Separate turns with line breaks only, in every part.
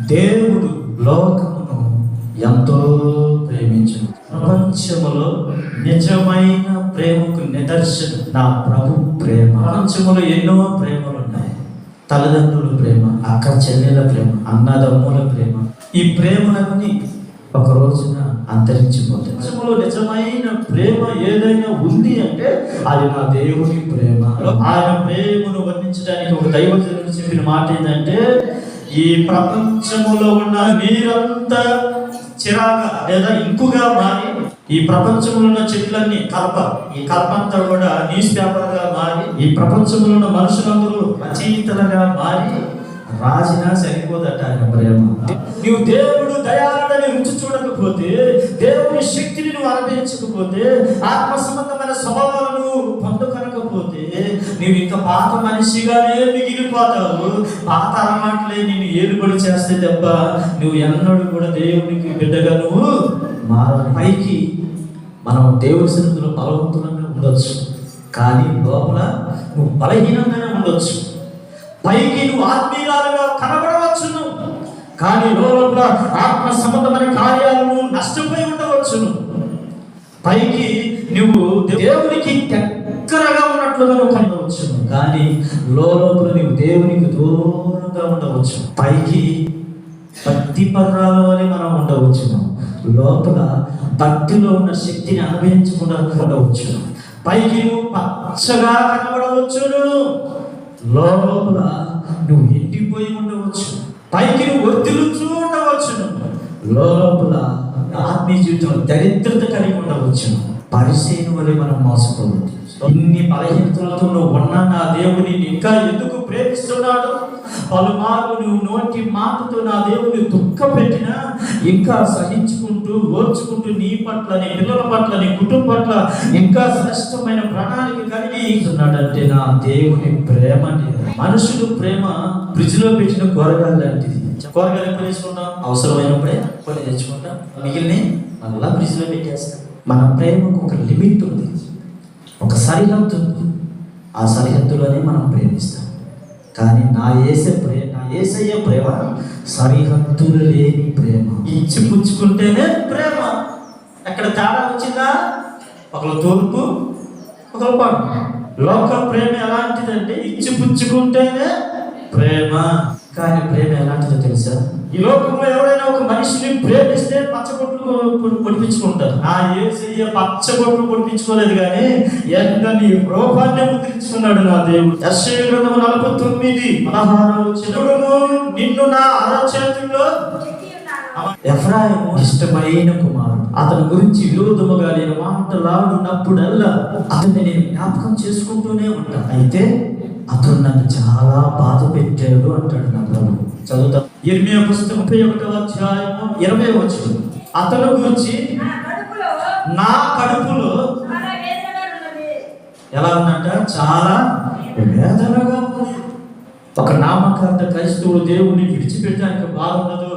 దేవుడు లోకమును ఎంతో ప్రేమించను. ప్రపంచములో నిజమైన ప్రేమకు నిదర్శనం నా ప్రభు ప్రేమ. ప్రపంచములో ఎన్నో ప్రేమలు ఉన్నాయి తల్లిదండ్రుల ప్రేమ అక్క చెల్లెల ప్రేమ అన్నదమ్ముల ప్రేమ. ఈ ప్రేమలన్నీ ఒక రోజున అంతరించిపోతాయి. ప్రపంచంలో నిజమైన ప్రేమ ఏదైనా ఉంది అంటే అది నా దేవుని ప్రేమ. ఆయన ప్రేమను వర్ణించడానికి ఒక దైవజనుడు చెప్పిన మాట ఏంటంటే ఈ ప్రపంచములో ఉన్న నీరంతా చిరాక లేదా ఇంకుగా మారి ఈ ప్రపంచంలో ఉన్న చెట్లన్నీ కలప ఈ కలప అంతా కూడా న్యూస్ పేపర్గా మారి ఈ ప్రపంచంలో ఉన్న మనుషులందరూ రచయితలుగా మారి రాజినా సరిపోదట ఆయన ప్రేమ నువ్వు దేవుడు దయాలని రుచి చూడకపోతే దేవుని శక్తిని నువ్వు అనుభవించకపోతే ఆత్మ సంబంధమైన స్వభావాలను పొందుకొనకపోతే నీవు ఇంకా పాత మనిషిగానే మిగిలిపోతావు. పాత అలవాట్లే నేను ఏలుబడి చేస్తే తప్ప నువ్వు ఎన్నడూ కూడా దేవునికి బిడ్డగా నువ్వు మారాలి పైకి మనం దేవుని సన్నిధిలో బలవంతులంగా ఉండొచ్చు. కానీ లోపల నువ్వు బలహీనంగానే ఉండొచ్చు. పైకి నువ్వు ఆత్మీయాలుగా కనబడవచ్చును. కానీ లోపల ఆత్మ సంబంధమైన కార్యాలను నష్టపోయి ఉండవచ్చును. పైకి నువ్వు దేవునికి దగ్గరగా ఉన్నట్లుగా నువ్వు కానీ లోపల నువ్వు దేవునికి దూరంగా ఉండవచ్చు. పైకి భక్తి పర్రాల వలె మనం ఉండవచ్చు. లోపల భక్తిలో ఉన్న శక్తిని అనుభవించకుండా ఉండవచ్చు. పైకి నువ్వు పచ్చగా కనబడవచ్చు. లోపల నువ్వు ఎండిపోయి ఉండవచ్చు. పైకి నువ్వు వర్తిలుచూ ఉండవచ్చు. లోపల ఆత్మీయ జీవితంలో దరిద్రత కలిగి ఉండవచ్చు. పరిశీలన వలె మనం మోసపోవద్దు. ఎన్ని బలహీనతలతో నువ్వు ఉన్న నా దేవుని ఇంకా ఎందుకు ప్రేమిస్తున్నాడు? పలుమార్లు నువ్వు నోటి మాటతో నా దేవుని దుఃఖ పెట్టినా ఇంకా సహించుకుంటూ ఓర్చుకుంటూ నీ పట్ల నీ పిల్లల పట్ల నీ కుటుంబం పట్ల ఇంకా శ్రేష్టమైన ప్రణాళిక కలిగి ఉన్నాడంటే నా దేవుని ప్రేమ మనుషులు ప్రేమ ఫ్రిడ్జ్లో పెట్టిన కూరగాయలు లాంటిది. కూరగాయలు ఎప్పుడు వేసుకుంటాం? అవసరమైనప్పుడే కొన్ని తెచ్చుకుంటాం. మిగిలిన మళ్ళా ఫ్రిడ్జ్లో పెట్టేస్తాం. మన ప్రేమకు ఒక లిమిట్ ఉంది. ఒక సరిహద్దు ఆ సరిహద్దులోనే మనం ప్రేమిస్తాం. కానీ నా ఏసే ప్రేమ నా ఏసయ్య ప్రేమ సరిహద్దులు లేని ప్రేమ. ఇచ్చి పుచ్చుకుంటేనే ప్రేమ. ఎక్కడ తేడా వచ్చిందా? ఒకరు తూర్పు ఒకరు పడు లోక ప్రేమ ఎలాంటిదంటే ఇచ్చి పుచ్చుకుంటేనే ప్రేమ. కానీ ప్రేమ ఎలాంటిదో తెలుసా? ఈ లోకంలో ఎవరైనా ఒక మనిషిని ప్రేమిస్తే పచ్చబొట్లు పొడిపించుకుంటారు ఆ ఏసయ్య పచ్చబొట్లు పొడిపించుకోలేదు కానీ ఎంత నీ రూపాన్ని ముద్రించుకున్నాడు నా దేవుడు. గ్రంథము నలభై తొమ్మిది పదహారు నిన్ను నా అరచేతుల్లో ఎఫ్రాయిము ఇష్టమైన కుమారుడు. అతని గురించి విరోధముగా నేను మాటలాడున్నప్పుడల్లా అతన్ని నేను జ్ఞాపకం చేసుకుంటూనే ఉంటాను అయితే అతను నన్ను చాలా బాధ పెట్టాడు అంటాడు నా ప్రభు ఇరవై పుస్తకం ముప్పై ఒకటో అధ్యాయము ఇరవై వచ్చు అతను గురించి
నా కడుపులో.
ఎలా ఉందంట? చాలా వేదనగా ఉంది ఒక నామకార్థ క్రైస్తవుడు దేవుని విడిచిపెట్టడానికి బాధ ఉండదు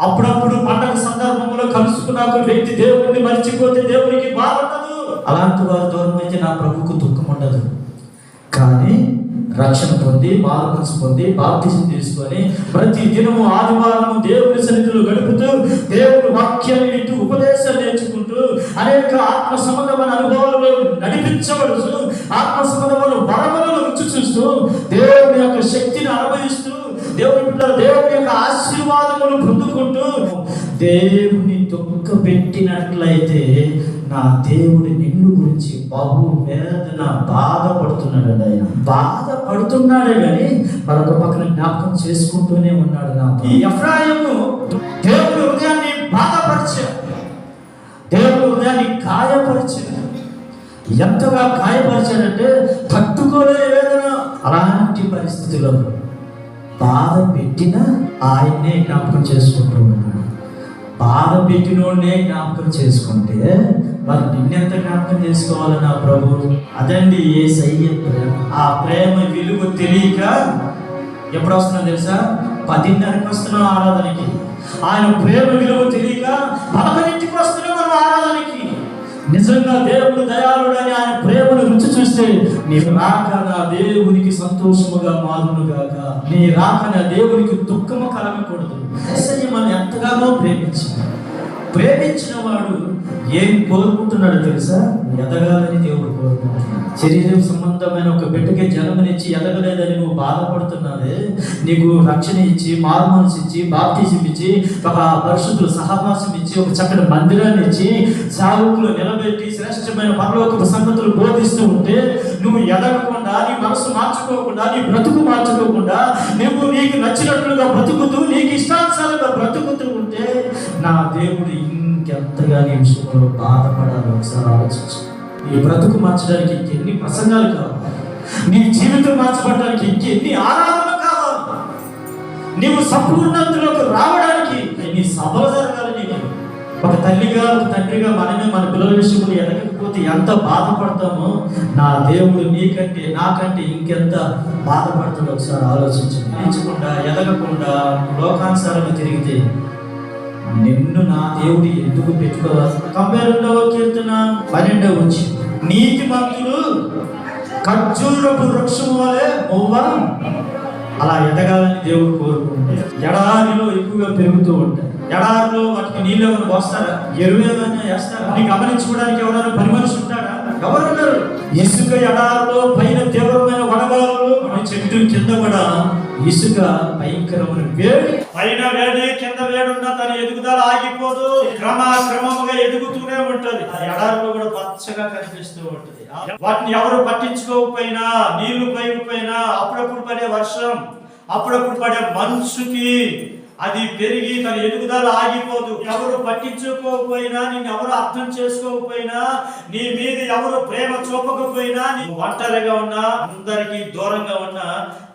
అప్పుడప్పుడు పండగ సందర్భంలో కలుసుకున్నాక వ్యక్తి దేవుడిని మర్చిపోతే దేవునికి బాధ ఉండదు అలాంటి వారు దూరం అయితే నా ప్రభుకు దుఃఖం ఉండదు. కానీ రక్షణ పొంది మార్గన్స్ పొంది బాప్తిజం తీసుకొని ప్రతి దినము ఆదివారం దేవుని సన్నిధిలో గడుపుతూ దేవుని వాక్యం వింటూ ఉపదేశాలు నేర్చుకుంటూ అనేక ఆత్మ సంబంధమైన అనుభవాలలో నడిపించవచ్చు ఆత్మ సంబంధమైన వరములను రుచి చూస్తూ దేవుని యొక్క శక్తిని అనుభవిస్తూ దేవుని దేవుని యొక్క ఆశీర్వాదములు పొందుకుంటూ దేవుని దుఃఖ పెట్టినట్లయితే నా దేవుడు నిన్ను గురించి బహు వేదన బాధపడుతున్నాడు ఆయన. బాధపడుతున్నాడే కానీ మరొక పక్కన జ్ఞాపకం చేసుకుంటూనే ఉన్నాడు నా ఈ ఎఫ్రాయిము దేవుడు హృదయాన్ని బాధపరిచాడు దేవుడు హృదయాన్ని గాయపరిచాడు ఎంతగా గాయపరిచాడంటే తట్టుకోలేని వేదన. అలాంటి పరిస్థితిలో బాధ పెట్టిన ఆయన్నే జ్ఞాపకం చేసుకుంటూ ఉన్నాడు. బాధ పెట్టినోడే జ్ఞాపకం చేసుకుంటే మరి నిన్నెంత జ్ఞాపకం చేసుకోవాలి నా ప్రభు? అదండి ఏ సయ్య ప్రేమ ఆ ప్రేమ విలువ తెలియక ఎప్పుడు వస్తున్నా తెలుసా? పదిన్నరకు వస్తున్నాం ఆరాధనకి. ఆయన ప్రేమ విలువ తెలియక పదకొండింటికి వస్తున్నాం మనం ఆరాధనకి. నిజంగా దేవుడు దయాళుడని ఆయన ప్రేమను రుచి చూస్తే నీ రాక నా దేవునికి సంతోషముగా మారును గాక. నీ రాక నా దేవునికి దుఃఖము కలగకూడదు. యేసయ్య మనం ఎంతగానో ప్రేమించి. ప్రేమించిన వాడు ఏం కోరుకుంటున్నాడు తెలుసా? ఎదగాలని దేవుడు కోరుకుంటున్నాడు. శరీరం సంబంధమైన ఒక బిడ్డకి జన్మనిచ్చి ఎదగలేదని నువ్వు బాధపడుతున్నావే. నీకు రక్షణ ఇచ్చి మారుమనసు ఇచ్చి బాప్తీసం ఇచ్చి ఒక పరిశుద్ధులు సహవాసం ఇచ్చి ఒక చక్కటి మందిరాన్ని ఇచ్చి సాగుకులు నిలబెట్టి శ్రేష్టమైన పరలోకపు సంగతులు బోధిస్తూ ఉంటే నువ్వు ఎదగకుండా నీ మనసు మార్చుకోకుండా నీ బ్రతుకు మార్చుకోకుండా నువ్వు నీకు నచ్చినట్లుగా బ్రతుకుతూ నీకు ఇష్టానుసారంగా బ్రతుకుతూ ఉంటే నా దేవుడు ఇంకెంతగా నీ విషయంలో బాధపడాలి. ఒకసారి ఆలోచించు. నీ బ్రతుకు మార్చడానికి ఇంకెన్ని ప్రసంగాలు కావాలి? నీ జీవితం మార్చబడడానికి ఇంకెన్ని ఆరాధనలు కావాలి? నీవు సంపూర్ణతలోకి రావడానికి ఎన్ని సభలు జరగాలని ఒక తల్లిగా ఒక తండ్రిగా మనమే మన పిల్లల విషయంలో ఎదగకపోతే ఎంత బాధపడతామో నా దేవుడు నీకంటే నాకంటే ఇంకెంత బాధపడుతుందో ఒకసారి ఆలోచించండి పెంచకుండా ఎదగకుండా లోకానుసారంగా తిరిగితే నిన్ను నా దేవుడు ఎందుకు పెట్టుకోవాలి? తొంభై రెండవ కీర్తన? పన్నెండవ వచ్చి నీతి మంతులు ఖర్జూరపు వృక్షం వలె మొవ్వ? అలా ఎదగాలని దేవుడు కోరుకుంటే ఎడారిలో ఎక్కువగా పెరుగుతూ ఉంటాయి. ఎడారిలో వాటికి నీళ్ళు ఎవరు పోస్తారా? ఎరువు ఏదైనా వేస్తారా? అని గమనించుకోవడానికి ఎవరైనా పని మనిషి ఉంటాడా? ఎవరు ఇసుక ఎడారిలో పైన తీవ్రమైన వడగాలు మన చెట్టు కింద కూడా ఇసుక భయంకరమైన వేడి. పైన వేడి కింద వేడి ఉన్న తన ఎదుగుదల ఆగిపోదు. క్రమక్రమముగా ఎదుగుతూనే ఉంటది. ఆ ఎడారిలో కూడా పచ్చగా కనిపిస్తూ ఉంటది. వాటిని ఎవరు పట్టించుకోకపోయినా నీళ్ళు పైపోయినా అప్పుడప్పుడు పడే వర్షం అప్పుడప్పుడు పడే మనుషుకి అది పెరిగి తన ఎదుగుదల ఆగిపోదు. ఎవరు పట్టించుకోకపోయినా నిన్ను ఎవరు అర్థం చేసుకోకపోయినా నీ మీద ఎవరు ప్రేమ చూపకపోయినా నీవు ఒంటరిగా ఉన్నా అందరికీ దూరంగా ఉన్నా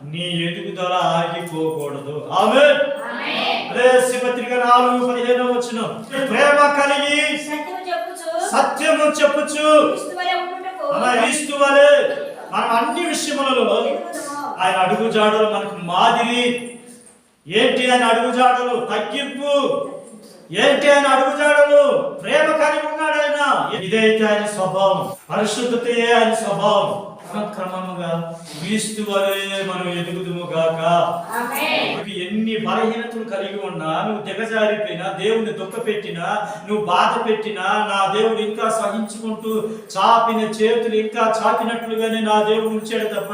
నీ ఎదుగుదల ఆగిపోకూడదు. ఆమె పత్రిక నాలుగు పదిహేను వచ్చిన ప్రేమ కలిగి
సత్యము చెప్పుచు. క్రీస్తు వలె
మన అన్ని విషయములలో. ఆయన అడుగుజాడలు మనకు మాదిరి ఏంటి అని అడుగుజాడలు? తగ్గింపు. ఏంటి అని అడుగుజాడలు? ప్రేమ కలిగి ఉన్నాడు? ఆయన ఇదైతే ఆయన స్వభావం పరిశుద్ధతే ఆయన స్వభావం. క్రమక్రమముగా క్రీస్తు వలె మనం ఎదుగుదుము గాక. ఎన్ని బలహీనతలు కలిగి ఉన్నా నువ్వు దిగజారిపోయినా దేవుని దుఃఖ పెట్టినా నువ్వు బాధ పెట్టినా నా దేవుడు ఇంకా సహించుకుంటూ చాపిన చేతులు ఇంకా చాపినట్లుగానే నా దేవుడు ఉంచాడు తప్ప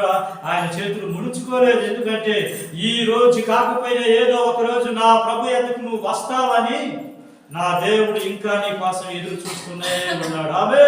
ఆయన చేతులు ముడుచుకోలేదు. ఎందుకంటే ఈ రోజు కాకపోయినా ఏదో ఒక రోజు నా ప్రభు ఎదుకు నువ్వు వస్తావని నా దేవుడు ఇంకా నీ కోసం ఎదురు చూస్తూనే ఉన్నాడు. ఆమె